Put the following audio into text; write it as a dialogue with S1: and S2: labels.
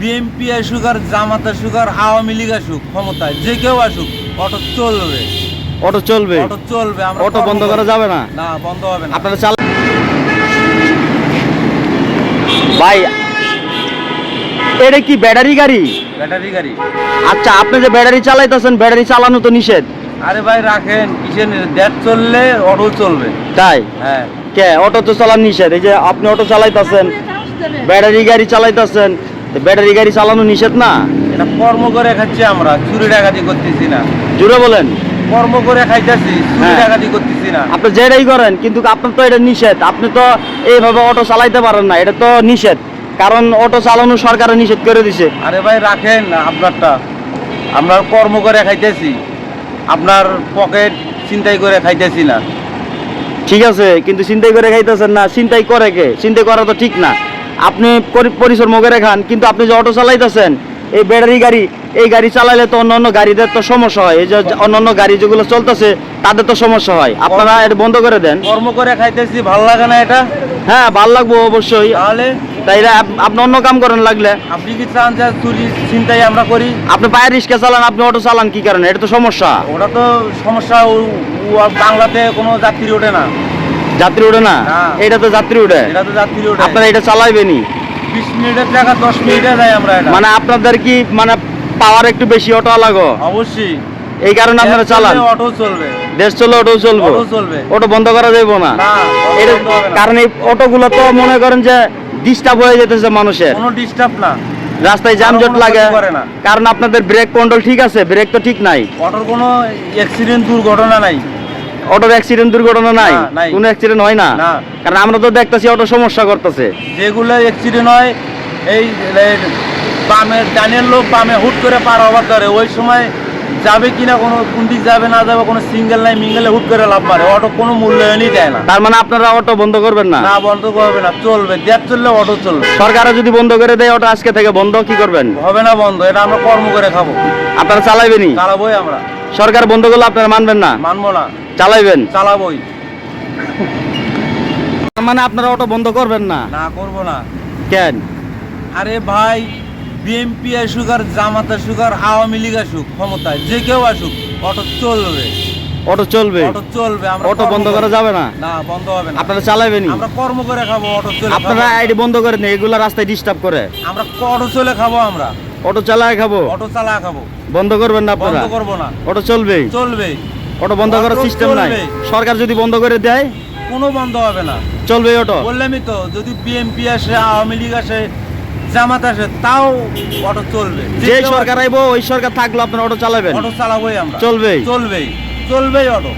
S1: BNP আসুক আর জামাত আসুক আর আওয়ামী লীগ আসুক ক্ষমতায় যে কেউ আসুক অটো চলবে।
S2: অটো চলবে?
S1: অটো চলবে আমরা
S2: অটো বন্ধ করা যাবে না?
S1: না বন্ধ হবে না।
S2: আপনারা চালা ভাই এটা কি ব্যাটারি গাড়ি?
S1: ব্যাটারি গাড়ি।
S2: আচ্ছা আপনি যে ব্যাটারি চালাইতেছেন ব্যাটারি চালানো তো নিষেধ।
S1: আরে ভাই রাখেন কিসের দেড় চললে অটো চলবে।
S2: তাই?
S1: হ্যাঁ।
S2: কে? অটো তো চালান নিষেধ। এই যে আপনি অটো চালাইতেছেন ব্যাটারি গাড়ি চালাইতেছেন ব্যাটারি গাড়ি চালানো নিষেধ না?
S1: এটা কর্ম করে খাচ্ছি আমরা চুরি ডাকাতি করতেছি না।
S2: জুড়ে বলেন।
S1: কর্ম করে খাইতেছি চুরি
S2: হ্যাঁ।
S1: ডাকাতি করতেছি না।
S2: আপনি যেটাই করেন কিন্তু আপনার তো এটা নিষেধ। আপনি তো এইভাবে অটো চালাইতে পারেন না এটা তো নিষেধ। কারণ অটো চালানো সরকারে নিষেধ করে দিছে।
S1: আরে ভাই রাখেন আপনারটা। আমরা কর্ম করে খাইতেছি। আপনার পকেট চিন্তাই করে খাইতেছি না।
S2: ঠিক আছে কিন্তু চিন্তাই করে খাইতেছেন না। চিন্তাই করে কে? চিন্তাই করা তো ঠিক না। আপনি পরি- পরিশ্রম করে খান কিন্তু আপনি যে অটো চালাইতেছেন এই ব্যাটারি গাড়ি এই গাড়ি চালাইলে তো অন্য গাড়িদের তো সমস্যা হয়। এই যে অন্যান্য গাড়ি যেগুলো চলতেছে তাদের তো সমস্যা হয়। আপনারা এটা বন্ধ করে দেন।
S1: কর্ম করে খাইতেছি ভালো লাগে না এটা?
S2: হ্যাঁ ভালো লাগবো অবশ্যই।
S1: তাহলে?
S2: তাইলে আপনি অন্য কাম করেন লাগলে।
S1: আপনি কি চান যে চুরি চিন্তাই আমরা করি?
S2: আপনি পায়ের রিক্সা চালান আপনি অটো চালান কি কারণে? এটা তো সমস্যা।
S1: ওটা তো সমস্যা বাংলাতে কোনো যাত্রী ওঠে না।
S2: যাত্রী উঠে না। এটা তো যাত্রী উঠে
S1: এটা তো যাত্রী ওঠে
S2: আপনারা এটা চালাইবেনি
S1: বিশ মিনিটের জায়গা দশ মিনিটে যাই আমরা এটা।
S2: মানে আপনাদের কি মানে পাওয়ার একটু বেশি অটো লাগো
S1: অবশ্যই।
S2: এই কারণে আপনারা চালান।
S1: অটো চলবে।
S2: দেশ চলে অটো চলবে।
S1: অটো
S2: বন্ধ করা যাইবো না। এটা। কারণ এই অটোগুলো তো মনে করেন যে ডিস্টার্ব হয়ে যেতেছে মানুষের।
S1: কোনো ডিস্টার্ব না।
S2: রাস্তায় যানজট লাগে। কারণ আপনাদের ব্রেক কন্ট্রোল ঠিক আছে ব্রেক তো ঠিক নাই।
S1: অটোর কোনো অ্যাক্সিডেন্ট দুর্ঘটনা নাই।
S2: অটোর অ্যাক্সিডেন্ট দুর্ঘটনা নাই। কোনো অ্যাক্সিডেন্ট হয় না। কারণ আমরা তো দেখতেছি অটো সমস্যা করতেছে
S1: যেগুলো অ্যাক্সিডেন্ট হয় এই বামে ডানের লোক বামে হুট করে পার হবার ধরে ওই সময় যাবে কিনা কোনো কোন দিক যাবে না যাবে কোনো সিঙ্গেল নাই মিঙ্গেলে হুট করে লাভ মারে অটো কোনো মূল্যায়নই দেয় না।
S2: তার মানে আপনারা অটো বন্ধ করবেন না?
S1: না বন্ধ করবে না চলবে। দেড় চললে অটো চলবে।
S2: সরকারও যদি বন্ধ করে দেয় অটো আজকে থেকে বন্ধ কি করবেন?
S1: হবে না বন্ধ এটা আমরা কর্ম করে খাব।
S2: আপনারা চালাইবেনই?
S1: চালাবোই আমরা।
S2: সরকার বন্ধ করলে আপনারা মানবেন না?
S1: মানবো না।
S2: চালাইবেন?
S1: চালাবোই।
S2: তার মানে আপনারা অটো বন্ধ করবেন না?
S1: না করব না।
S2: কেন?
S1: আরে ভাই বিএনপি আসুক আর জামাত আসুক আর আওয়ামী লীগ আসুক ক্ষমতায় যে কেউ আসুক অটো চলবে।
S2: অটো চলবে?
S1: অটো চলবে আমরা
S2: অটো বন্ধ
S1: করা
S2: যাবে না?
S1: না বন্ধ হবে না।
S2: আপনারা চালাইবেনই
S1: আমরা কর্ম করে খাব অটো চলে
S2: আপনারা। আইডি বন্ধ করেন এগুলা রাস্তায় ডিস্টার্ব করে।
S1: আমরা অটো চলে খাব আমরা।
S2: অটো চালায় খাব?
S1: অটো চালা খাব।
S2: বন্ধ করবেন না আপনারা?
S1: বন্ধ করব না।
S2: অটো চলবে?
S1: চলবে।
S2: অটো বন্ধ করার সিস্টেম নাই। সরকার যদি বন্ধ করে দেয়
S1: কোনো বন্ধ হবে না।
S2: চলবে অটো।
S1: বললামই তো যদি বিএনপি আসে আওয়ামী লীগ আসে জামাত আসে তাও অটো চলবে।
S2: যে সরকার আইবো ওই সরকার থাকল আপনার অটো চালাবেন।
S1: অটো চালাবোই আমরা।
S2: চলবেই।
S1: চলবেই চলবেই অটো।